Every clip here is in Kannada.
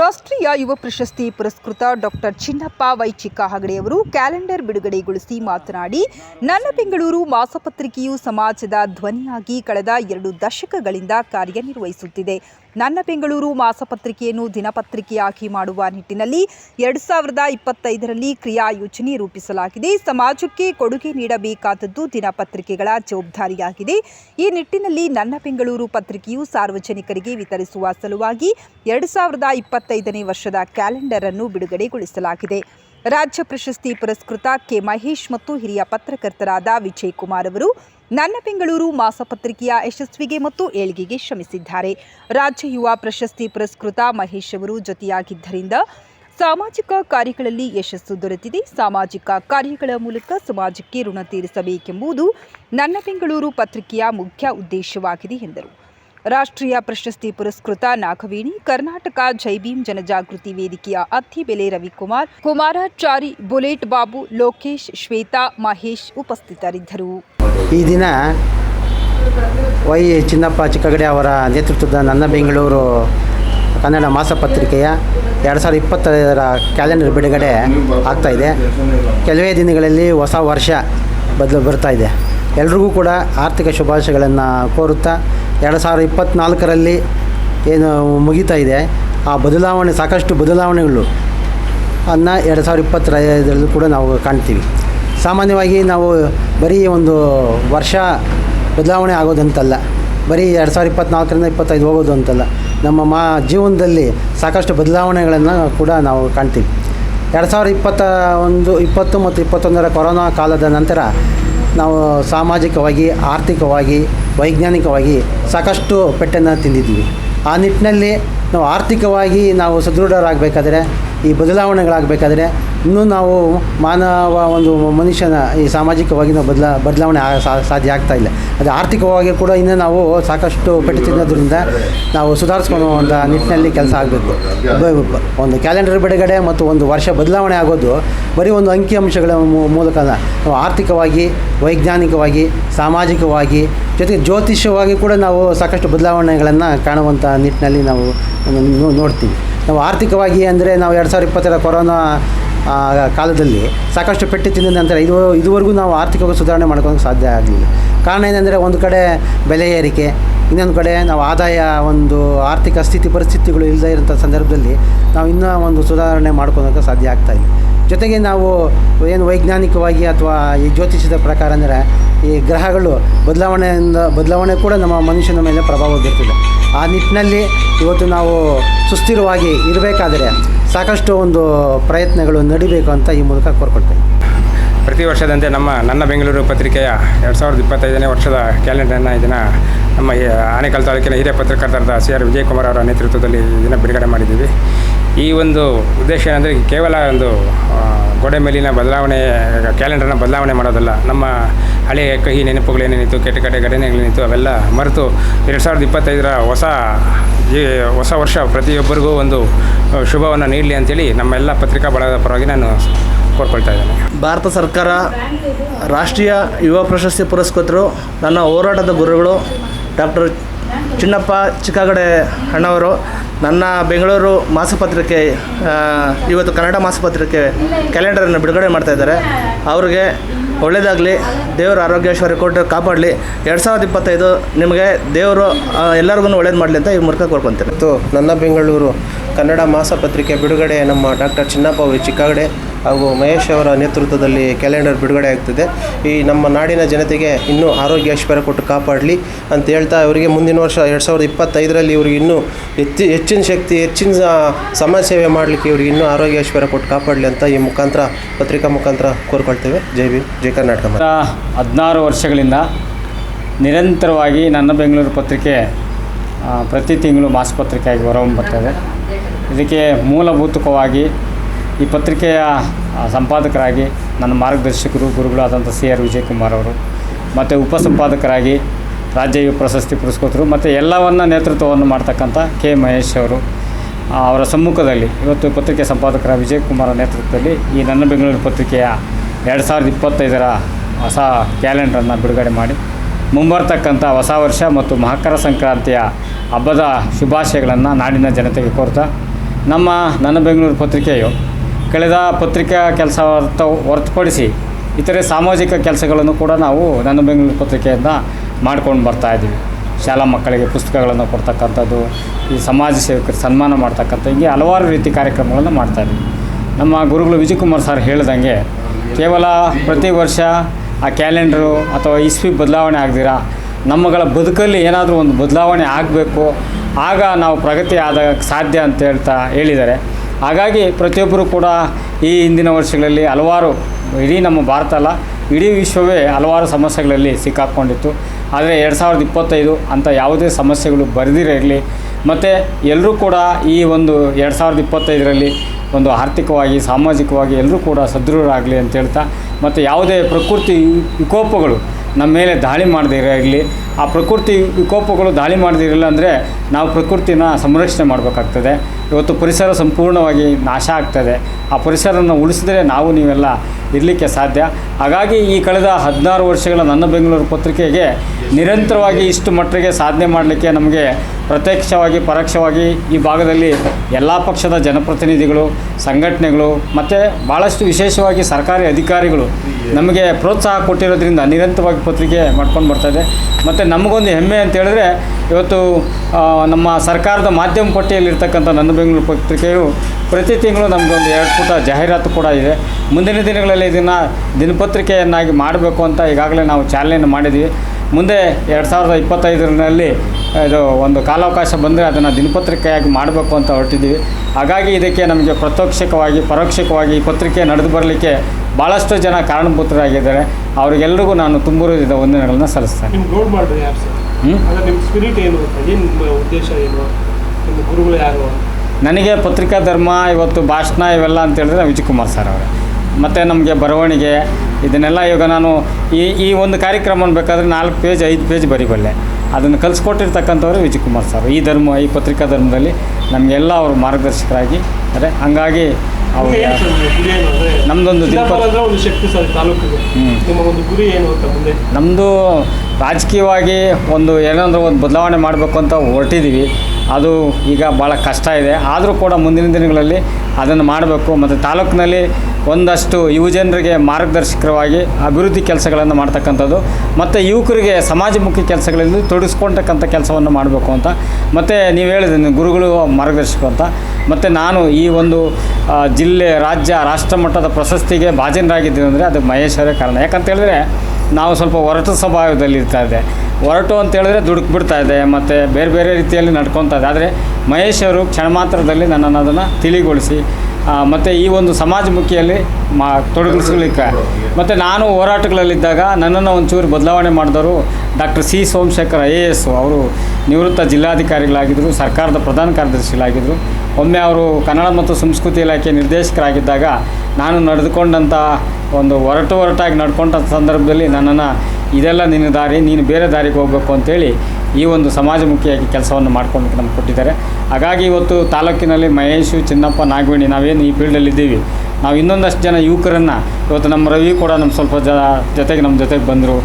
ರಾಷ್ಟ್ರೀಯ ಯುವ ಪ್ರಶಸ್ತಿ ಪುರಸ್ಕೃತ ಡಾಕ್ಟರ್ ಚಿನ್ನಪ್ಪ ವೈಚಿಕ ಹಗಡೆಯವರು ಕ್ಯಾಲೆಂಡರ್ ಬಿಡುಗಡೆಗೊಳಿಸಿ ಮಾತನಾಡಿ, ನನ್ನ ಬೆಂಗಳೂರು ಮಾಸಪತ್ರಿಕೆಯು ಸಮಾಜದ ಧ್ವನಿಯಾಗಿ ಕಳೆದ ಎರಡು ದಶಕಗಳಿಂದ ಕಾರ್ಯನಿರ್ವಹಿಸುತ್ತಿದೆ. ನನ್ನ ಬೆಂಗಳೂರು ಮಾಸಪತ್ರಿಕೆಯನ್ನು ದಿನಪತ್ರಿಕೆಯಾಗಿ ಮಾಡುವ ನಿಟ್ಟಿನಲ್ಲಿ ಎರಡು ಸಾವಿರದ ಇಪ್ಪತ್ತೈದರಲ್ಲಿ ಕ್ರಿಯಾ ಯೋಜನೆ ರೂಪಿಸಲಾಗಿದೆ. ಸಮಾಜಕ್ಕೆ ಕೊಡುಗೆ ನೀಡಬೇಕಾದದ್ದು ದಿನಪತ್ರಿಕೆಗಳ ಜವಾಬ್ದಾರಿಯಾಗಿದೆ. ಈ ನಿಟ್ಟಿನಲ್ಲಿ ನನ್ನ ಬೆಂಗಳೂರು ಪತ್ರಿಕೆಯು ಸಾರ್ವಜನಿಕರಿಗೆ ವಿತರಿಸುವ ಸಲುವಾಗಿ ಎರಡು ಸಾವಿರದ ಇಪ್ಪತ್ತೈದನೇ ವರ್ಷದ ಕ್ಯಾಲೆಂಡರ್ ಅನ್ನು ಬಿಡುಗಡೆಗೊಳಿಸಲಾಗಿದೆ. ರಾಜ್ಯ ಪ್ರಶಸ್ತಿ ಪುರಸ್ಕೃತ ಕೆ ಮಹೇಶ್ ಮತ್ತು ಹಿರಿಯ ಪತ್ರಕರ್ತರಾದ ವಿಜಯ್ ಕುಮಾರ್ ಅವರು ನನ್ನ ಬೆಂಗಳೂರು ಮಾಸಪತ್ರಿಕೆಯ ಯಶಸ್ವಿಗೆ ಮತ್ತು ಏಳ್ಗೆಗೆ ಶ್ರಮಿಸಿದ್ದಾರೆ. ರಾಜ್ಯ ಯುವ ಪ್ರಶಸ್ತಿ ಪುರಸ್ಕೃತ ಮಹೇಶ್ ಅವರು ಜೊತೆಯಾಗಿದ್ದರಿಂದ ಸಾಮಾಜಿಕ ಕಾರ್ಯಗಳಲ್ಲಿ ಯಶಸ್ಸು ದೊರೆತಿದೆ. ಸಾಮಾಜಿಕ ಕಾರ್ಯಗಳ ಮೂಲಕ ಸಮಾಜಕ್ಕೆ ಋಣ ತೀರಿಸಬೇಕೆಂಬುದು ನನ್ನ ಬೆಂಗಳೂರು ಪತ್ರಿಕೆಯ ಮುಖ್ಯ ಉದ್ದೇಶವಾಗಿದೆ, ಎಂದರು. ರಾಷ್ಟ್ರೀಯ ಪ್ರಶಸ್ತಿ ಪುರಸ್ಕೃತ ನಾಗವೇಣಿ, ಕರ್ನಾಟಕ ಜೈಭೀಮ್ ಜನಜಾಗೃತಿ ವೇದಿಕೆಯ ಅತ್ತಿಬೆಲೆ ರವಿಕುಮಾರ್, ಕುಮಾರಾಚಾರಿ, ಬುಲೆಟ್ ಬಾಬು, ಲೋಕೇಶ್, ಶ್ವೇತಾ, ಮಹೇಶ್ ಉಪಸ್ಥಿತರಿದ್ದರು. ಈ ದಿನ ವೈ ಚಿನ್ನಪ್ಪ ಚಿಕ್ಕಗಡೆ ಅವರ ನೇತೃತ್ವದ ನನ್ನ ಬೆಂಗಳೂರು ಕನ್ನಡ ಮಾಸಪತ್ರಿಕೆಯ ಎರಡು ಸಾವಿರದ ಇಪ್ಪತ್ತೈದರ ಕ್ಯಾಲೆಂಡರ್ ಬಿಡುಗಡೆ ಆಗ್ತಾಯಿದೆ ಕೆಲವೇ ದಿನಗಳಲ್ಲಿ ಹೊಸ ವರ್ಷ ಬದಲು ಬರ್ತಾ ಇದೆ. ಎಲ್ರಿಗೂ ಕೂಡ ಆರ್ಥಿಕ ಶುಭಾಶಯಗಳನ್ನು ಕೋರುತ್ತಾ ಎರಡು ಸಾವಿರ ಇಪ್ಪತ್ತ್ನಾಲ್ಕರಲ್ಲಿ ಏನು ಮುಗಿತಾ ಇದೆ. ಆ ಬದಲಾವಣೆ, ಸಾಕಷ್ಟು ಬದಲಾವಣೆಗಳು ಅನ್ನ ಎರಡು ಸಾವಿರ ಇಪ್ಪತ್ತರ ಇದರಲ್ಲೂ ಕೂಡ ನಾವು ಕಾಣ್ತೀವಿ. ಸಾಮಾನ್ಯವಾಗಿ ನಾವು ಬರೀ ಒಂದು ವರ್ಷ ಬದಲಾವಣೆ ಆಗೋದಂತಲ್ಲ. ಬರೀ ಎರಡು ಸಾವಿರ ಇಪ್ಪತ್ತ್ನಾಲ್ಕರಿಂದ ಇಪ್ಪತ್ತೈದು ಹೋಗೋದು ಅಂತಲ್ಲ. ನಮ್ಮ ಮಾ ಜೀವನದಲ್ಲಿ ಸಾಕಷ್ಟು ಬದಲಾವಣೆಗಳನ್ನು ಕೂಡ ನಾವು ಕಾಣ್ತೀವಿ. ಎರಡು ಸಾವಿರದ ಇಪ್ಪತ್ತ ಒಂದು, ಇಪ್ಪತ್ತು ಮತ್ತು ಇಪ್ಪತ್ತೊಂದರ ಕೊರೋನಾ ಕಾಲದ ನಂತರ ನಾವು ಸಾಮಾಜಿಕವಾಗಿ ಆರ್ಥಿಕವಾಗಿ ವೈಜ್ಞಾನಿಕವಾಗಿ ಸಾಕಷ್ಟು ಪೆಟ್ಟನ್ನು ತಿಂದಿದ್ದೀವಿ. ಆ ನಿಟ್ಟಿನಲ್ಲಿ ನಾವು ಆರ್ಥಿಕವಾಗಿ ನಾವು ಸದೃಢರಾಗಬೇಕಾದ್ರೆ ಈ ಬದಲಾವಣೆಗಳಾಗಬೇಕಾದ್ರೆ ಇನ್ನೂ ನಾವು ಮಾನವ ಒಂದು ಮನುಷ್ಯನ ಈ ಸಾಮಾಜಿಕವಾಗಿ ನಾವು ಬದಲಾ, ಬದಲಾವಣೆ ಸಾಧ್ಯ ಆಗ್ತಾ ಇಲ್ಲ. ಅದು ಆರ್ಥಿಕವಾಗಿ ಕೂಡ ಇನ್ನೂ ನಾವು ಸಾಕಷ್ಟು ಪೆಟ್ಟು ತಿನ್ನೋದ್ರಿಂದ ನಾವು ಸುಧಾರಿಸ್ಕೊಳ್ಳುವಂಥ ನಿಟ್ಟಿನಲ್ಲಿ ಕೆಲಸ ಆಗಬೇಕು. ಒಂದು ಕ್ಯಾಲೆಂಡರ್ ಬಿಡುಗಡೆ ಮತ್ತು ಒಂದು ವರ್ಷ ಬದಲಾವಣೆ ಆಗೋದು ಬರೀ ಒಂದು ಅಂಕಿಅಂಶಗಳ ಮೂಲಕ ನಾವು ಆರ್ಥಿಕವಾಗಿ, ವೈಜ್ಞಾನಿಕವಾಗಿ, ಸಾಮಾಜಿಕವಾಗಿ, ಜೊತೆಗೆ ಜ್ಯೋತಿಷ್ಯವಾಗಿ ಕೂಡ ನಾವು ಸಾಕಷ್ಟು ಬದಲಾವಣೆಗಳನ್ನು ಕಾಣುವಂಥ ನಿಟ್ಟಿನಲ್ಲಿ ನಾವು ನೋಡ್ತೀವಿ. ನಾವು ಆರ್ಥಿಕವಾಗಿ ಅಂದರೆ ನಾವು ಎರಡು ಸಾವಿರ ಇಪ್ಪತ್ತರ ಕೊರೋನಾ ಕಾಲದಲ್ಲಿ ಸಾಕಷ್ಟು ಪೆಟ್ಟು ತಿಂದ ನಂತರ ಇದು, ಇದುವರೆಗೂ ನಾವು ಆರ್ಥಿಕವಾಗಿ ಸುಧಾರಣೆ ಮಾಡ್ಕೊಳ್ಳೋಕೆ ಸಾಧ್ಯ ಆಗಲಿಲ್ಲ. ಕಾರಣ ಏನಂದರೆ ಒಂದು ಕಡೆ ಬೆಲೆ ಏರಿಕೆ, ಇನ್ನೊಂದು ಕಡೆ ನಾವು ಆದಾಯ ಒಂದು ಆರ್ಥಿಕ ಸ್ಥಿತಿ, ಪರಿಸ್ಥಿತಿಗಳು ಇಲ್ಲದೇ ಇರೋಂಥ ಸಂದರ್ಭದಲ್ಲಿ ನಾವು ಇನ್ನೂ ಒಂದು ಸುಧಾರಣೆ ಮಾಡ್ಕೊಳ್ಳೋಕೆ ಸಾಧ್ಯ ಆಗ್ತಾ ಇಲ್ಲ. ಜೊತೆಗೆ ನಾವು ಏನು ವೈಜ್ಞಾನಿಕವಾಗಿ ಅಥವಾ ಈ ಜ್ಯೋತಿಷ್ಯದ ಪ್ರಕಾರ ಅಂದರೆ ಈ ಗ್ರಹಗಳು ಬದಲಾವಣೆಯಿಂದ, ಬದಲಾವಣೆ ಕೂಡ ನಮ್ಮ ಮನುಷ್ಯನ ಮೇಲೆ ಪ್ರಭಾವ ಬೀರ್ತಿದೆ ಆ ನಿಟ್ಟಿನಲ್ಲಿ ಇವತ್ತು ನಾವು ಸುಸ್ಥಿರವಾಗಿ ಇರಬೇಕಾದರೆ ಸಾಕಷ್ಟು ಒಂದು ಪ್ರಯತ್ನಗಳು ನಡಿಬೇಕು ಅಂತ ಈ ಮೂಲಕ ಕೋರ್ಕೊಳ್ತೇವೆ. ಪ್ರತಿ ವರ್ಷದಂತೆ ನಮ್ಮ, ನನ್ನ ಬೆಂಗಳೂರು ಪತ್ರಿಕೆಯ ಎರಡು ಸಾವಿರದ ಇಪ್ಪತ್ತೈದನೇ ವರ್ಷದ ಕ್ಯಾಲೆಂಡರನ್ನು ಇದನ್ನು ನಮ್ಮ ಆನೇಕಲ್ ತಾಲೂಕಿನ ಹಿರಿಯ ಪತ್ರಕರ್ತರಾದ ಸಿ ಆರ್ ವಿಜಯಕುಮಾರ್ ಅವರ ನೇತೃತ್ವದಲ್ಲಿ ಇದನ್ನು ಬಿಡುಗಡೆ ಮಾಡಿದ್ದೀವಿ. ಈ ಒಂದು ಉದ್ದೇಶ ಏನಂದರೆ ಕೇವಲ ಒಂದು ಗೋಡೆ ಮೇಲಿನ ಬದಲಾವಣೆ, ಕ್ಯಾಲೆಂಡರ್ನ ಬದಲಾವಣೆ ಮಾಡೋದಲ್ಲ. ನಮ್ಮ ಹಳೆಯ ಕಹಿ ನೆನಪುಗಳೇನೇನಿತ್ತು ಕೆಟ್ಟ ಕಡೆ ಘಟನೆಗಳೇನಿತ್ತು, ಅವೆಲ್ಲ ಮರೆತು ಎರಡು ಸಾವಿರದ ಇಪ್ಪತ್ತೈದರ ಹೊಸ ಹೊಸ ವರ್ಷ ಪ್ರತಿಯೊಬ್ಬರಿಗೂ ಒಂದು ಶುಭವನ್ನು ನೀಡಲಿ ಅಂತೇಳಿ ನಮ್ಮೆಲ್ಲ ಪತ್ರಿಕಾ ಬಳಗದ ಪರವಾಗಿ ನಾನು ಕೋರ್ಕೊಳ್ತಾ ಇದ್ದೇನೆ. ಭಾರತ ಸರ್ಕಾರ ರಾಷ್ಟ್ರೀಯ ಯುವ ಪ್ರಶಸ್ತಿ ಪುರಸ್ಕೃತರು, ನನ್ನ ಹೋರಾಟದ ಗುರುಗಳು ಡಾಕ್ಟರ್ ಚಿನ್ನಪ್ಪ ಚಿಕ್ಕಗಡೆ ಅಣ್ಣವರು, ನನ್ನ ಬೆಂಗಳೂರು ಮಾಸಪತ್ರಿಕೆ ಇವತ್ತು ಕನ್ನಡ ಮಾಸಪತ್ರಿಕೆ ಕ್ಯಾಲೆಂಡರನ್ನು ಬಿಡುಗಡೆ ಮಾಡ್ತಾ ಇದ್ದಾರೆ. ಅವ್ರಿಗೆ ಒಳ್ಳೆಯದಾಗಲಿ ದೇವರ ಆರೋಗ್ಯೇಶ್ವರಿ ಕೊಟ್ಟು ಕಾಪಾಡಲಿ. ಎರಡು ಸಾವಿರದ ಇಪ್ಪತ್ತೈದು ನಿಮಗೆ ದೇವರು ಎಲ್ಲರಿಗೂ ಒಳ್ಳೇದು ಮಾಡಲಿ ಅಂತ ಈ ಮೂಲಕ ಕೋರ್ಕೊತೀನಿ. ನನ್ನ ಬೆಂಗಳೂರು ಕನ್ನಡ ಮಾಸಪತ್ರಿಕೆ ಬಿಡುಗಡೆ ನಮ್ಮ ಡಾಕ್ಟರ್ ಚಿನ್ನಪ್ಪ ಚಿಕ್ಕಗಡೆ ಹಾಗೂ ಮಹೇಶ್ ಅವರ ನೇತೃತ್ವದಲ್ಲಿ ಕ್ಯಾಲೆಂಡರ್ ಬಿಡುಗಡೆ ಆಗ್ತಿದೆ. ಈ ನಮ್ಮ ನಾಡಿನ ಜನತೆಗೆ ಇನ್ನೂ ಆರೋಗ್ಯ ಐಶ್ವರ್ಯ ಕೊಟ್ಟು ಕಾಪಾಡಲಿ ಅಂತ ಹೇಳ್ತಾ ಅವರಿಗೆ ಮುಂದಿನ ವರ್ಷ ಎರಡು ಸಾವಿರದ ಇಪ್ಪತ್ತೈದರಲ್ಲಿ ಇವ್ರಿಗೆ ಇನ್ನೂ ಹೆಚ್ಚಿ, ಹೆಚ್ಚಿನ ಶಕ್ತಿ, ಹೆಚ್ಚಿನ ಸಮಾಜ ಸೇವೆ ಮಾಡಲಿಕ್ಕೆ ಇವ್ರಿಗೆ ಇನ್ನೂ ಆರೋಗ್ಯ ಐಶ್ವರ್ಯ ಕೊಟ್ಟು ಕಾಪಾಡಲಿ ಅಂತ ಈ ಮುಖಾಂತರ, ಪತ್ರಿಕಾ ಮುಖಾಂತರ ಕೋರ್ಕೊಳ್ತೇವೆ. ಜೈ ಬಿ ಜೈ ಕರ್ನಾಟಕ ಹದಿನಾರು ವರ್ಷಗಳಿಂದ ನಿರಂತರವಾಗಿ ನನ್ನ ಬೆಂಗಳೂರು ಪತ್ರಿಕೆ ಪ್ರತಿ ತಿಂಗಳು ಮಾಸಪತ್ರಿಕೆಯಾಗಿ ಹೊರಹೊಮ್ಮುತ್ತದೆ ಇದಕ್ಕೆ ಮೂಲಭೂತಕವಾಗಿ ಈ ಪತ್ರಿಕೆಯ ಸಂಪಾದಕರಾಗಿ ನನ್ನ ಮಾರ್ಗದರ್ಶಕರು, ಗುರುಗಳಾದಂಥ ಸಿ ಆರ್ ವಿಜಯಕುಮಾರ್ ಅವರು, ಮತ್ತು ಉಪಸಂಪಾದಕರಾಗಿ ರಾಜ್ಯ ಯುವ ಪ್ರಶಸ್ತಿ ಪುರಸ್ಕೃತರು, ಮತ್ತು ಎಲ್ಲವನ್ನ ನೇತೃತ್ವವನ್ನು ಮಾಡ್ತಕ್ಕಂಥ ಕೆ ಮಹೇಶ್ ಅವರು ಅವರ ಸಮ್ಮುಖದಲ್ಲಿ ಇವತ್ತು ಪತ್ರಿಕೆ ಸಂಪಾದಕರ ವಿಜಯಕುಮಾರ ನೇತೃತ್ವದಲ್ಲಿ ಈ ನನ್ನ ಬೆಂಗಳೂರು ಪತ್ರಿಕೆಯ ಎರಡು ಸಾವಿರದ ಇಪ್ಪತ್ತೈದರ ಹೊಸ ಕ್ಯಾಲೆಂಡರನ್ನು ಬಿಡುಗಡೆ ಮಾಡಿ, ಮುಂಬರ್ತಕ್ಕಂಥ ಹೊಸ ವರ್ಷ ಮತ್ತು ಮಕರ ಸಂಕ್ರಾಂತಿಯ ಹಬ್ಬದ ಶುಭಾಶಯಗಳನ್ನು ನಾಡಿನ ಜನತೆಗೆ ಕೋರ್ತಾ, ನಮ್ಮ ನನ್ನ ಬೆಂಗಳೂರು ಪತ್ರಿಕೆಯು ಕಳೆದ ಪತ್ರಿಕಾ ಕೆಲಸ ಹೊರತುಪಡಿಸಿ ಇತರೆ ಸಾಮಾಜಿಕ ಕೆಲಸಗಳನ್ನು ಕೂಡ ನಾವು ನನ್ನ ಬೆಂಗಳೂರು ಪತ್ರಿಕೆಯಿಂದ ಮಾಡ್ಕೊಂಡು ಬರ್ತಾ ಇದ್ದೀವಿ. ಶಾಲಾ ಮಕ್ಕಳಿಗೆ ಪುಸ್ತಕಗಳನ್ನು ಕೊಡ್ತಕ್ಕಂಥದ್ದು, ಈ ಸಮಾಜ ಸೇವಕರು ಸನ್ಮಾನ ಮಾಡ್ತಕ್ಕಂಥ ಹೀಗೆ ಹಲವಾರು ರೀತಿ ಕಾರ್ಯಕ್ರಮಗಳನ್ನು ಮಾಡ್ತಾಯಿದ್ದೀವಿ ನಮ್ಮ ಗುರುಗಳು ವಿಜಯಕುಮಾರ್ ಸರ್ ಹೇಳ್ದಂಗೆ ಕೇವಲ ಪ್ರತಿ ವರ್ಷ ಆ ಕ್ಯಾಲೆಂಡ್ರು ಅಥವಾ ಇಸ್ವಿ ಬದಲಾವಣೆ ಆಗದಿರ? ನಮ್ಮಗಳ ಬದುಕಲ್ಲಿ ಏನಾದರೂ ಒಂದು ಬದಲಾವಣೆ ಆಗಬೇಕು. ಆಗ ನಾವು ಪ್ರಗತಿ ಆದಾಗ ಸಾಧ್ಯ ಅಂತ ಹೇಳ್ತಾ ಹೇಳಿದ್ದಾರೆ ಹಾಗಾಗಿ ಪ್ರತಿಯೊಬ್ಬರು ಕೂಡ ಈ ಹಿಂದಿನ ವರ್ಷಗಳಲ್ಲಿ ಹಲವಾರು, ಇಡೀ ನಮ್ಮ ಭಾರತ ಅಲ್ಲ, ಇಡೀ ವಿಶ್ವವೇ ಹಲವಾರು ಸಮಸ್ಯೆಗಳಲ್ಲಿ ಸಿಕ್ಕಾಕ್ಕೊಂಡಿತ್ತು ಆದರೆ ಎರಡು ಸಾವಿರದ ಇಪ್ಪತ್ತೈದು ಅಂತ ಯಾವುದೇ ಸಮಸ್ಯೆಗಳು ಬರೆದಿರಲಿ ಮತ್ತು ಎಲ್ಲರೂ ಕೂಡ ಈ ಒಂದು ಎರಡು ಸಾವಿರದ ಇಪ್ಪತ್ತೈದರಲ್ಲಿ ಒಂದು ಆರ್ಥಿಕವಾಗಿ, ಸಾಮಾಜಿಕವಾಗಿ ಎಲ್ಲರೂ ಕೂಡ ಸದೃಢರಾಗಲಿ ಅಂತ ಹೇಳ್ತಾ, ಮತ್ತು ಯಾವುದೇ ಪ್ರಕೃತಿ ವಿಕೋಪಗಳು ನಮ್ಮ ಮೇಲೆ ದಾಳಿ ಮಾಡದೇ ಇರಲಿ. ಆ ಪ್ರಕೃತಿ ವಿಕೋಪಗಳು ದಾಳಿ ಮಾಡದಿರಲಿಲ್ಲ ಅಂದರೆ ನಾವು ಪ್ರಕೃತಿನ ಸಂರಕ್ಷಣೆ ಮಾಡಬೇಕಾಗ್ತದೆ. ಇವತ್ತು ಪರಿಸರ ಸಂಪೂರ್ಣವಾಗಿ ನಾಶ ಆಗ್ತದೆ. ಆ ಪರಿಸರನ ಉಳಿಸಿದ್ರೆ ನಾವು ನೀವೆಲ್ಲ ಇರಲಿಕ್ಕೆ ಸಾಧ್ಯ. ಹಾಗಾಗಿ ಈ ಕಳೆದ ಹದಿನಾರು ವರ್ಷಗಳ ನನ್ನ ಬೆಂಗಳೂರು ಪತ್ರಿಕೆಗೆ ನಿರಂತರವಾಗಿ ಇಷ್ಟು ಮಟ್ಟಿಗೆ ಸಾಧನೆ ಮಾಡಲಿಕ್ಕೆ ನಮಗೆ ಪ್ರತ್ಯಕ್ಷವಾಗಿ, ಪರೋಕ್ಷವಾಗಿ ಈ ಭಾಗದಲ್ಲಿ ಎಲ್ಲ ಪಕ್ಷದ ಜನಪ್ರತಿನಿಧಿಗಳು, ಸಂಘಟನೆಗಳು ಮತ್ತು ಭಾಳಷ್ಟು ವಿಶೇಷವಾಗಿ ಸರ್ಕಾರಿ ಅಧಿಕಾರಿಗಳು ನಮಗೆ ಪ್ರೋತ್ಸಾಹ ಕೊಟ್ಟಿರೋದ್ರಿಂದ ನಿರಂತರವಾಗಿ ಪತ್ರಿಕೆ ಮಾಡ್ಕೊಂಡು ಬರ್ತಾಯಿದೆ ಮತ್ತು ನಮಗೊಂದು ಹೆಮ್ಮೆ ಅಂತ ಹೇಳಿದ್ರೆ, ಇವತ್ತು ನಮ್ಮ ಸರ್ಕಾರದ ಮಾಧ್ಯಮ ಪಟ್ಟಿಯಲ್ಲಿರ್ತಕ್ಕಂಥ ನನ್ನ ಬೆಂಗಳೂರು ಪತ್ರಿಕೆಯು ಪ್ರತಿ ತಿಂಗಳು ನಮಗೊಂದು ಎರಡು ಪುಟ ಜಾಹೀರಾತು ಕೂಡ ಇದೆ. ಮುಂದಿನ ದಿನಗಳಲ್ಲಿ ಇದನ್ನು ದಿನಪತ್ರಿಕೆಯನ್ನಾಗಿ ಮಾಡಬೇಕು ಅಂತ ಈಗಾಗಲೇ ನಾವು ಚಾಲನೆಯನ್ನು ಮಾಡಿದ್ದೀವಿ. ಮುಂದೆ ಎರಡು ಸಾವಿರದ ಇಪ್ಪತ್ತೈದರಲ್ಲಿ ಇದು ಒಂದು ಕಾಲಾವಕಾಶ ಬಂದರೆ ಅದನ್ನು ದಿನಪತ್ರಿಕೆಯಾಗಿ ಮಾಡಬೇಕು ಅಂತ ಹೊರಟಿದ್ದೀವಿ. ಹಾಗಾಗಿ ಇದಕ್ಕೆ ನಮಗೆ ಪ್ರತ್ಯಕ್ಷಕವಾಗಿ, ಪರೋಕ್ಷಕವಾಗಿ ಪತ್ರಿಕೆ ನಡೆದು ಬರಲಿಕ್ಕೆ ಭಾಳಷ್ಟು ಜನ ಕಾರಣಭೂತರಾಗಿದ್ದಾರೆ. ಅವರಿಗೆಲ್ಲರಿಗೂ ನಾನು ತುಂಬುವುದಿದ ವಂದನೆಗಳನ್ನ ಸಲ್ಲಿಸ್ತೇನೆ. ನಿಮ್ಗೆ ರೋಡ್ ಮಾಡ್ರಿ ಯಾರು ಸರ್ ಅಂದ್ರೆ ನಿಮ್ಮ ಸ್ಪಿರಿಟ್ ಏನು ಅಂತ ನಿಮ್ಮ ಉದ್ದೇಶ ಏನು? ನಿಮ್ಮ ಗುರುಗಳು ಯಾರು ನನಗೆ ಪತ್ರಿಕಾ ಧರ್ಮ ಇವತ್ತು ಭಾಷಣ ಇವೆಲ್ಲ ಅಂತ ಹೇಳಿದ್ರೆ ವಿಜಯಕುಮಾರ್ ಸರ್ ಅವರು. ಮತ್ತು ನಮಗೆ ಬರವಣಿಗೆ ಇದನ್ನೆಲ್ಲ ಇವಾಗ ನಾನು ಈ ಈ ಒಂದು ಕಾರ್ಯಕ್ರಮ ಬೇಕಾದರೆ ನಾಲ್ಕು ಪೇಜ್ ಐದು ಪೇಜ್ ಬರಿಬಲ್ಲೆ. ಅದನ್ನು ಕಲಿಸ್ಕೊಟ್ಟಿರ್ತಕ್ಕಂಥವ್ರು ವಿಜಯಕುಮಾರ್ ಸರ್ ಈ ಧರ್ಮ ಈ ಪತ್ರಿಕಾ ಧರ್ಮದಲ್ಲಿ ನಮಗೆಲ್ಲ ಅವರು ಮಾರ್ಗದರ್ಶಕರಾಗಿ ಅದೇ ಹಂಗಾಗಿ ನಮ್ದೊಂದು ಚಿನ್ನಪ್ಪ ಒಂದು ಶಕ್ತಿ ಸರ್ ತಾಲೂಕಿಗೆ. ಹ್ಮ್. ನಿಮ್ಮ ಒಂದು ಗುರಿ ಏನು ಅಂತ ಮುಂದೆ? ನಮ್ಮದು ರಾಜಕೀಯವಾಗಿ ಒಂದು ಏನಾದರೂ ಒಂದು ಬದಲಾವಣೆ ಮಾಡಬೇಕು ಅಂತ ಹೊರಟಿದ್ದೀವಿ. ಅದು ಈಗ ಭಾಳ ಕಷ್ಟ ಇದೆ. ಆದರೂ ಕೂಡ ಮುಂದಿನ ದಿನಗಳಲ್ಲಿ ಅದನ್ನು ಮಾಡಬೇಕು. ಮತ್ತು ತಾಲೂಕಿನಲ್ಲಿ ಒಂದಷ್ಟು ಯುವಜನರಿಗೆ ಮಾರ್ಗದರ್ಶಕರವಾಗಿ ಅಭಿವೃದ್ಧಿ ಕೆಲಸಗಳನ್ನು ಮಾಡ್ತಕ್ಕಂಥದ್ದು ಮತ್ತು ಯುವಕರಿಗೆ ಸಮಾಜಮುಖಿ ಕೆಲಸಗಳಲ್ಲಿ ತೊಡಗಿಸ್ಕೊಳ್ತಕ್ಕಂಥ ಕೆಲಸವನ್ನು ಮಾಡಬೇಕು ಅಂತ. ಮತ್ತು ನೀವು ಹೇಳಿದ್ರೆ ಗುರುಗಳು ಮಾರ್ಗದರ್ಶಕ ಅಂತ. ಮತ್ತು ನಾನು ಈ ಒಂದು ಜಿಲ್ಲೆ, ರಾಜ್ಯ, ರಾಷ್ಟ್ರ ಮಟ್ಟದ ಪ್ರಶಸ್ತಿಗೆ ಭಾಜನರಾಗಿದ್ದೀವಿ ಅಂದರೆ ಅದು ಮಹೇಶ್ವರೇ ಕಾರಣ. ಯಾಕಂತ ಹೇಳಿದ್ರೆ ನಾವು ಸ್ವಲ್ಪ ಹೊರಟು ಸ್ವಭಾವದಲ್ಲಿ ಇರ್ತಾ ಇದೆ ಹೊರಟು ಅಂತ ಹೇಳಿದ್ರೆ ದುಡುಕ್ ಬಿಡ್ತಾ ಇದೆ ಮತ್ತು ಬೇರೆ ಬೇರೆ ರೀತಿಯಲ್ಲಿ ನಡ್ಕೊತಾ ಇದೆ ಆದರೆ ಮಹೇಶ್ ಅವರು ಕ್ಷಣ ಮಾತ್ರದಲ್ಲಿ ನನ್ನನ್ನು ಅದನ್ನು ತಿಳಿಗೊಳಿಸಿ ಮತ್ತು ಈ ಒಂದು ಸಮಾಜಮುಖಿಯಲ್ಲಿ ಮಾ, ತೊಡಗಿಸ್ಲಿಕ್ಕೆ. ಮತ್ತು ನಾನು ಹೋರಾಟಗಳಲ್ಲಿದ್ದಾಗ ನನ್ನನ್ನು ಒಂಚೂರು ಬದಲಾವಣೆ ಮಾಡಿದವರು doctor C Somashekhar I A S ಅವರು. ನಿವೃತ್ತ ಜಿಲ್ಲಾಧಿಕಾರಿಗಳಾಗಿದ್ದರು ಸರ್ಕಾರದ ಪ್ರಧಾನ ಕಾರ್ಯದರ್ಶಿಗಳಾಗಿದ್ದರು ಒಮ್ಮೆ ಅವರು ಕನ್ನಡ ಮತ್ತು ಸಂಸ್ಕೃತಿ ಇಲಾಖೆ ನಿರ್ದೇಶಕರಾಗಿದ್ದಾಗ ನಾನು ನಡೆದುಕೊಂಡಂಥ ಒಂದು ಒರಟು ಒರಟಾಗಿ ನಡ್ಕೊಂಡ ಸಂದರ್ಭದಲ್ಲಿ ನನ್ನನ್ನು ಇದೆಲ್ಲ ನಿನ್ನ ದಾರಿ, ನೀನು ಬೇರೆ ದಾರಿಗೆ ಹೋಗಬೇಕು ಅಂತೇಳಿ ಈ ಒಂದು ಸಮಾಜಮುಖಿಯಾಗಿ ಕೆಲಸವನ್ನು ಮಾಡ್ಕೊಂಡು ನಮ್ಗೆ ಕೊಟ್ಟಿದ್ದಾರೆ. ಹಾಗಾಗಿ ಇವತ್ತು ತಾಲೂಕಿನಲ್ಲಿ ಮಹೇಶು, ಚಿನ್ನಪ್ಪ, ನಾಗವೇಣಿ ನಾವೇನು ಈ ಫೀಲ್ಡಲ್ಲಿದ್ದೀವಿ ನಾವು ಇನ್ನೊಂದಷ್ಟು ಜನ ಯುವಕರನ್ನು ಇವತ್ತು ನಮ್ಮ ರವಿ ಕೂಡ ನಮ್ಮ ಸ್ವಲ್ಪ ಜ ಜೊತೆಗೆ ನಮ್ಮ ಜೊತೆಗೆ ಬಂದರು.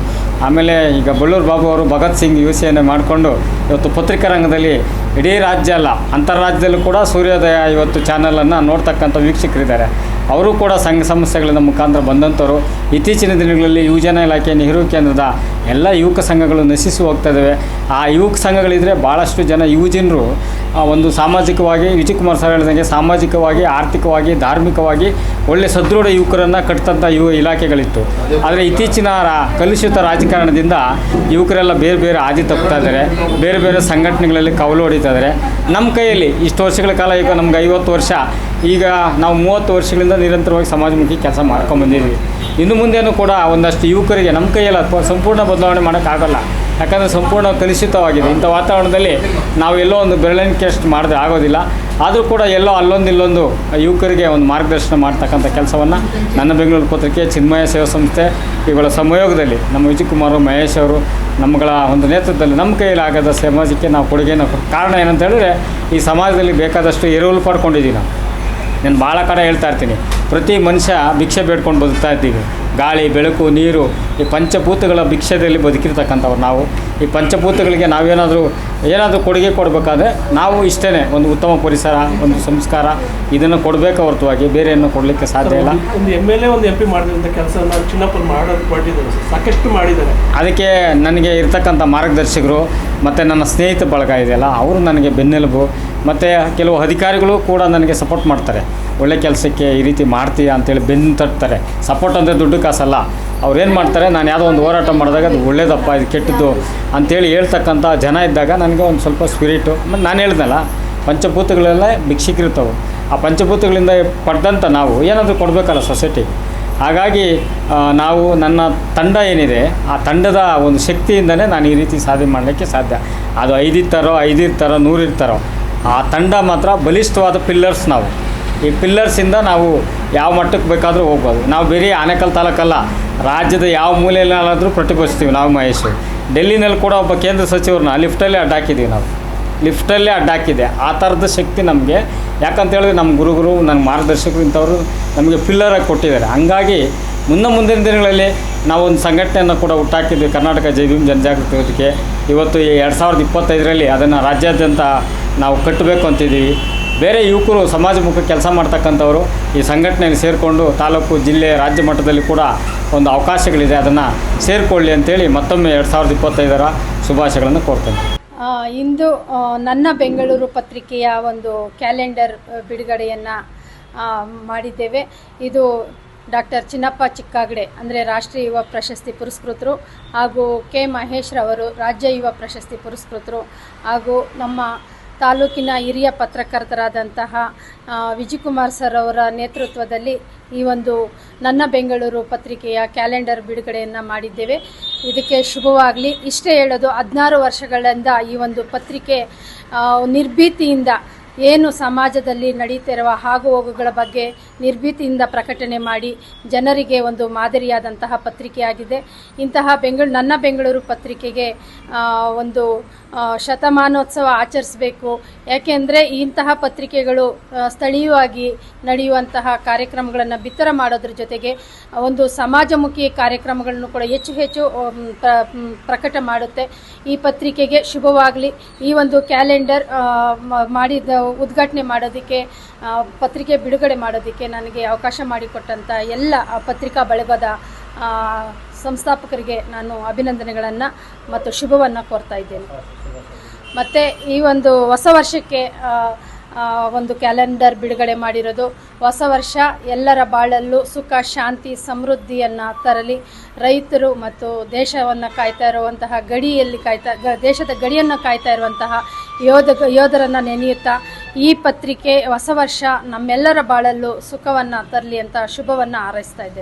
ಆಮೇಲೆ ಈಗ ಬಳ್ಳೂರು ಬಾಬು ಅವರು Bhagat Singh U C N ಮಾಡಿಕೊಂಡು ಇವತ್ತು ಪತ್ರಿಕಾ ರಂಗದಲ್ಲಿ ಇಡೀ ರಾಜ್ಯ ಅಲ್ಲ ಅಂತಾರಾಜ್ಯದಲ್ಲೂ ಕೂಡ ಸೂರ್ಯೋದಯ ಇವತ್ತು ಚಾನಲನ್ನು ನೋಡ್ತಕ್ಕಂಥ ವೀಕ್ಷಕರಿದ್ದಾರೆ. ಅವರು ಕೂಡ ಸಂಘ ಸಂಸ್ಥೆಗಳಿಂದ ಮುಖಾಂತರ ಬಂದಂಥವರು. ಇತ್ತೀಚಿನ ದಿನಗಳಲ್ಲಿ ಯುವಜನ ಇಲಾಖೆ, ನೆಹರು ಕೇಂದ್ರದ ಎಲ್ಲ ಯುವಕ ಸಂಘಗಳು ನಶಿಸಿ ಹೋಗ್ತಾ ಇದ್ದಾವೆ ಆ ಯುವಕ ಸಂಘಗಳಿದ್ದರೆ ಭಾಳಷ್ಟು ಜನ ಯುವಜನರು ಒಂದು ಸಾಮಾಜಿಕವಾಗಿ ವಿಜಯಕುಮಾರ್ ಸರ್ ಹೇಳಿದಂಗೆ ಸಾಮಾಜಿಕವಾಗಿ, ಆರ್ಥಿಕವಾಗಿ, ಧಾರ್ಮಿಕವಾಗಿ ಒಳ್ಳೆ ಸದೃಢ ಯುವಕರನ್ನು ಕಟ್ತಂಥ ಯುವ ಇಲಾಖೆಗಳಿತ್ತು. ಆದರೆ ಇತ್ತೀಚಿನ ಕಲುಷಿತ ರಾಜಕಾರಣದಿಂದ ಯುವಕರೆಲ್ಲ ಬೇರೆ ಬೇರೆ ಹಾದಿ ತಪ್ತಾ ಇದ್ದಾರೆ ಬೇರೆ ಬೇರೆ ಸಂಘಟನೆಗಳಲ್ಲಿ ಕವಲು ಹೊಡಿತಾ ಇದ್ದಾರೆ ನಮ್ಮ ಕೈಯಲ್ಲಿ ಇಷ್ಟು ವರ್ಷಗಳ ಕಾಲ ಈಗ ನಮ್ಗೆ ಐವತ್ತು ವರ್ಷ ಈಗ ನಾವು ಮೂವತ್ತು ವರ್ಷಗಳಿಂದ ನಿರಂತರವಾಗಿ ಸಮಾಜಮುಖಿ ಕೆಲಸ ಮಾಡ್ಕೊಂಡ್ಬಂದಿದ್ದೀವಿ ಇನ್ನು ಮುಂದೆನೂ ಕೂಡ ಒಂದಷ್ಟು ಯುವಕರಿಗೆ ನಮ್ಮ ಕೈಯಲ್ಲಿ ಸಂಪೂರ್ಣ ಬದಲಾವಣೆ ಮಾಡೋಕ್ಕಾಗಲ್ಲ ಯಾಕಂದರೆ ಸಂಪೂರ್ಣ ಕಲುಷಿತವಾಗಿದೆ. ಇಂಥ ವಾತಾವರಣದಲ್ಲಿ ನಾವು ಎಲ್ಲೋ ಒಂದು ಬೆರಳಿಕೆಷ್ಟು ಮಾಡಿದ್ರೆ ಆಗೋದಿಲ್ಲ. ಆದರೂ ಕೂಡ ಎಲ್ಲೋ ಅಲ್ಲೊಂದು ಇಲ್ಲೊಂದು ಯುವಕರಿಗೆ ಒಂದು ಮಾರ್ಗದರ್ಶನ ಮಾಡ್ತಕ್ಕಂಥ ಕೆಲಸವನ್ನು ನನ್ನ ಬೆಂಗಳೂರು ಪತ್ರಿಕೆ ಚಿನ್ಮಯ ಸೇವಾ ಸಂಸ್ಥೆ ಇವುಗಳ ಸಮಯೋಗದಲ್ಲಿ ನಮ್ಮ ವಿಜಯಕುಮಾರ್ ಮಹೇಶ್ ಅವರು ನಮ್ಮಗಳ ಒಂದು ನೇತೃತ್ವದಲ್ಲಿ ನಮ್ಮ ಕೈಯಲ್ಲಿ ಆಗದ ಸಮಾಜಕ್ಕೆ ನಾವು ಕೊಡುಗೆಯನ್ನು ಕಾರಣ ಏನಂತ ಹೇಳಿದ್ರೆ ಈ ಸಮಾಜದಲ್ಲಿ ಬೇಕಾದಷ್ಟು ಎರವಲು ಪಡ್ಕೊಂಡಿದ್ದೀವಿ ನಾವು. ನಾನು ಭಾಳ ಕಡೆ ಹೇಳ್ತಾ ಇರ್ತೀನಿ. ಪ್ರತಿ ಮನುಷ್ಯ ಭಿಕ್ಷೆ ಬೇಡ್ಕೊಂಡು ಬದುಕ್ತಾ ಇದ್ದೀವಿ. ಗಾಳಿ ಬೆಳಕು ನೀರು ಈ ಪಂಚಭೂತಗಳ ಭಿಕ್ಷದಲ್ಲಿ ಬದುಕಿರ್ತಕ್ಕಂಥವ್ರು ನಾವು. ಈ ಪಂಚಭೂತಗಳಿಗೆ ನಾವೇನಾದರೂ ಏನಾದರೂ ಕೊಡುಗೆ ಕೊಡಬೇಕಾದ್ರೆ ನಾವು ಇಷ್ಟೇ ಒಂದು ಉತ್ತಮ ಪರಿಸರ ಒಂದು ಸಂಸ್ಕಾರ ಇದನ್ನು ಕೊಡಬೇಕು ಹೊರತುವಾಗಿ ಬೇರೆಯನ್ನು ಕೊಡಲಿಕ್ಕೆ ಸಾಧ್ಯ ಇಲ್ಲ. ಒಂದು ಎಂ ಎಲ್ ಎ ಒಂದು ಎಂ ಪಿ ಮಾಡಿದಂಥ ಕೆಲಸ ಚಿನ್ನಪ್ಪನ ಮಾಡೋದು ಮಾಡಿದ್ದಾರೆ ಸಾಕಷ್ಟು ಮಾಡಿದ್ದಾರೆ. ಅದಕ್ಕೆ ನನಗೆ ಇರ್ತಕ್ಕಂಥ ಮಾರ್ಗದರ್ಶಕರು ಮತ್ತು ನನ್ನ ಸ್ನೇಹಿತ ಬಳಗ ಇದೆಯಲ್ಲ ಅವರು ನನಗೆ ಬೆನ್ನೆಲುಬು. ಮತ್ತು ಕೆಲವು ಅಧಿಕಾರಿಗಳು ಕೂಡ ನನಗೆ ಸಪೋರ್ಟ್ ಮಾಡ್ತಾರೆ. ಒಳ್ಳೆ ಕೆಲಸಕ್ಕೆ ಈ ರೀತಿ ಮಾಡ್ತೀಯಾ ಅಂತೇಳಿ ಬೆನ್ನು ತಟ್ತಾರೆ. ಸಪೋರ್ಟ್ ಅಂದರೆ ದುಡ್ಡು ಕಾಸಲ್ಲ. ಅವ್ರು ಏನು ಮಾಡ್ತಾರೆ, ನಾನು ಯಾವುದೋ ಒಂದು ಹೋರಾಟ ಮಾಡಿದಾಗ ಅದು ಒಳ್ಳೇದಪ್ಪ, ಇದು ಕೆಟ್ಟದ್ದು ಅಂತೇಳಿ ಹೇಳ್ತಕ್ಕಂಥ ಜನ ಇದ್ದಾಗ ನನಗೆ ಒಂದು ಸ್ವಲ್ಪ ಸ್ಪಿರಿಟು. ಮತ್ತು ನಾನು ಹೇಳ್ದಲ್ಲ ಪಂಚಭೂತಗಳೆಲ್ಲ ಭಿಕ್ಷಿಕಿರ್ತವೆ. ಆ ಪಂಚಭೂತಗಳಿಂದ ಪಡೆದಂಥ ನಾವು ಏನಾದರೂ ಕೊಡಬೇಕಲ್ಲ ಸೊಸೈಟಿಗೆ ಹಾಗಾಗಿ ನಾವು ನನ್ನ ತಂಡ ಏನಿದೆ, ಆ ತಂಡದ ಒಂದು ಶಕ್ತಿಯಿಂದಲೇ ನಾನು ಈ ರೀತಿ ಸಾಧನೆ ಮಾಡಲಿಕ್ಕೆ ಸಾಧ್ಯ. ಅದು ಐದಿರ್ತಾರೋ ಐದಿರ್ತಾರೋ ನೂರಿರ್ತಾರೋ ಆ ತಂಡ ಮಾತ್ರ ಬಲಿಷ್ಠವಾದ ಪಿಲ್ಲರ್ಸ್ ನಾವು. ಈ ಪಿಲ್ಲರ್ಸಿಂದ ನಾವು ಯಾವ ಮಟ್ಟಕ್ಕೆ ಬೇಕಾದರೂ ಹೋಗ್ಬೋದು. ನಾವು ಬೇರೆ ಆನೇಕಲ್ ತಾಲೂಕಲ್ಲ, ರಾಜ್ಯದ ಯಾವ ಮೂಲೆಯಲ್ಲಾದರೂ ಪ್ರತಿಭಟಿಸ್ತೀವಿ ನಾವು ಮಹೇಶ್. ಡೆಲ್ಲಿನಲ್ಲಿ ಕೂಡ ಒಬ್ಬ ಕೇಂದ್ರ ಸಚಿವರನ್ನ ಲಿಫ್ಟಲ್ಲೇ ಅಡ್ಡಾಕಿದ್ದೀವಿ ನಾವು. ಲಿಫ್ಟಲ್ಲೇ ಅಡ್ಡಾಕಿದೆ. ಆ ಥರದ ಶಕ್ತಿ ನಮಗೆ. ಯಾಕಂತ ಹೇಳಿದ್ರೆ ನಮ್ಮ ಗುರುಗಳು ನನ್ನ ಮಾರ್ಗದರ್ಶಕರು ಇಂಥವರು ನಮಗೆ ಪಿಲ್ಲರಾಗಿ ಕೊಟ್ಟಿದ್ದಾರೆ. ಹಂಗಾಗಿ ಮುಂದೆ ಮುಂದಿನ ದಿನಗಳಲ್ಲಿ ನಾವೊಂದು ಸಂಘಟನೆಯನ್ನು ಕೂಡ ಹುಟ್ಟಾಕಿದ್ವಿ ಕರ್ನಾಟಕ ಜೈ ಭೀಮ್ ಜನಜಾಗೃತಿ ವೇದಿಕೆ. ಇವತ್ತು ಈ ಎರಡು ಸಾವಿರದ ಇಪ್ಪತ್ತೈದರಲ್ಲಿ ಅದನ್ನು ರಾಜ್ಯಾದ್ಯಂತ ನಾವು ಕಟ್ಟಬೇಕು ಅಂತಿದ್ದೀವಿ. ಬೇರೆ ಯುವಕರು ಸಮಾಜಮುಖ ಕೆಲಸ ಮಾಡ್ತಕ್ಕಂಥವರು ಈ ಸಂಘಟನೆಯಲ್ಲಿ ಸೇರಿಕೊಂಡು ತಾಲೂಕು, ಜಿಲ್ಲೆ, ರಾಜ್ಯ ಮಟ್ಟದಲ್ಲಿ ಕೂಡ ಒಂದು ಅವಕಾಶಗಳಿದೆ. ಅದನ್ನು ಸೇರಿಕೊಳ್ಳಿ ಅಂತೇಳಿ ಮತ್ತೊಮ್ಮೆ ಎರಡು ಸಾವಿರದ ಇಪ್ಪತ್ತೈದರ ಶುಭಾಶಯಗಳನ್ನು ಕೋರ್ತೇನೆ. ಇಂದು ನನ್ನ ಬೆಂಗಳೂರು ಪತ್ರಿಕೆಯ ಒಂದು ಕ್ಯಾಲೆಂಡರ್ ಬಿಡುಗಡೆಯನ್ನು ಮಾಡಿದ್ದೇವೆ. ಇದು ಡಾಕ್ಟರ್ ಚಿನ್ನಪ್ಪ ಚಿಕ್ಕಾಗಡೆ, ಅಂದರೆ ರಾಷ್ಟ್ರೀಯ ಯುವ ಪ್ರಶಸ್ತಿ ಪುರಸ್ಕೃತರು, ಹಾಗೂ ಕೆ ಮಹೇಶ್ ರವರು ರಾಜ್ಯ ಯುವ ಪ್ರಶಸ್ತಿ ಪುರಸ್ಕೃತರು, ಹಾಗೂ ನಮ್ಮ ತಾಲೂಕಿನ ಹಿರಿಯ ಪತ್ರಕರ್ತರಾದಂತಹ ವಿಜಯಕುಮಾರ್ ಸರ್ ಅವರ ನೇತೃತ್ವದಲ್ಲಿ ಈ ಒಂದು ನನ್ನ ಬೆಂಗಳೂರು ಪತ್ರಿಕೆಯ ಕ್ಯಾಲೆಂಡರ್ ಬಿಡುಗಡೆಯನ್ನು ಮಾಡಿದ್ದೇವೆ. ಇದಕ್ಕೆ ಶುಭವಾಗಲಿ. ಇಷ್ಟೇ ಹೇಳೋದು, ಹದಿನಾರು ವರ್ಷಗಳಿಂದ ಈ ಒಂದು ಪತ್ರಿಕೆ ನಿರ್ಭೀತಿಯಿಂದ ಏನು ಸಮಾಜದಲ್ಲಿ ನಡೀತಿರುವ ಹಾಗು ಹೋಗುಗಳ ಬಗ್ಗೆ ನಿರ್ಭೀತಿಯಿಂದ ಪ್ರಕಟಣೆ ಮಾಡಿ ಜನರಿಗೆ ಒಂದು ಮಾದರಿಯಾದಂತಹ ಪತ್ರಿಕೆಯಾಗಿದೆ. ಇಂತಹ ಬೆಂಗಳೂರು ನನ್ನ ಬೆಂಗಳೂರು ಪತ್ರಿಕೆಗೆ ಒಂದು ಶತಮಾನೋತ್ಸವ ಆಚರಿಸಬೇಕು. ಯಾಕೆಂದರೆ ಇಂತಹ ಪತ್ರಿಕೆಗಳು ಸ್ಥಳೀಯವಾಗಿ ನಡೆಯುವಂತಹ ಕಾರ್ಯಕ್ರಮಗಳನ್ನು ಬಿತ್ತರ ಮಾಡೋದ್ರ ಜೊತೆಗೆ ಒಂದು ಸಮಾಜಮುಖಿ ಕಾರ್ಯಕ್ರಮಗಳನ್ನು ಕೂಡ ಹೆಚ್ಚು ಹೆಚ್ಚು ಪ್ರ- ಪ್ರಕಟ ಮಾಡುತ್ತೆ. ಈ ಪತ್ರಿಕೆಗೆ ಶುಭವಾಗಲಿ. ಈ ಒಂದು ಕ್ಯಾಲೆಂಡರ್ ಮಾಡಿದ, ಉದ್ಘಾಟನೆ ಮಾಡೋದಕ್ಕೆ ಪತ್ರಿಕೆ ಬಿಡುಗಡೆ ಮಾಡೋದಕ್ಕೆ ನನಗೆ ಅವಕಾಶ ಮಾಡಿಕೊಟ್ಟಂಥ ಎಲ್ಲ ಪತ್ರಿಕಾ ಬಳಗದ ಸಂಸ್ಥಾಪಕರಿಗೆ ನಾನು ಅಭಿನಂದನೆಗಳನ್ನು ಮತ್ತು ಶುಭವನ್ನು ಕೋರ್ತಾ ಇದ್ದೇನೆ. ಮತ್ತು ಈ ಒಂದು ಹೊಸ ವರ್ಷಕ್ಕೆ ಒಂದು ಕ್ಯಾಲೆಂಡರ್ ಬಿಡುಗಡೆ ಮಾಡಿರೋದು. ಹೊಸ ವರ್ಷ ಎಲ್ಲರ ಬಾಳಲ್ಲೂ ಸುಖ, ಶಾಂತಿ, ಸಮೃದ್ಧಿಯನ್ನು ತರಲಿ. ರೈತರು ಮತ್ತು ದೇಶವನ್ನು ಕಾಯ್ತಾ ಇರುವಂತಹ ಗಡಿಯಲ್ಲಿ ಕಾಯ್ತಾ ದೇಶದ ಗಡಿಯನ್ನು ಕಾಯ್ತಾ ಇರುವಂತಹ ಯೋಧ, ಯೋಧರನ್ನು ನೆನೆಯುತ್ತಾ ಈ ಪತ್ರಿಕೆ, ಹೊಸ ವರ್ಷ ನಮ್ಮೆಲ್ಲರ ಬಾಳಲ್ಲೂ ಸುಖವನ್ನು ತರಲಿ ಅಂತ ಶುಭವನ್ನು ಹಾರೈಸ್ತಾ ಇದ್ದೇನೆ.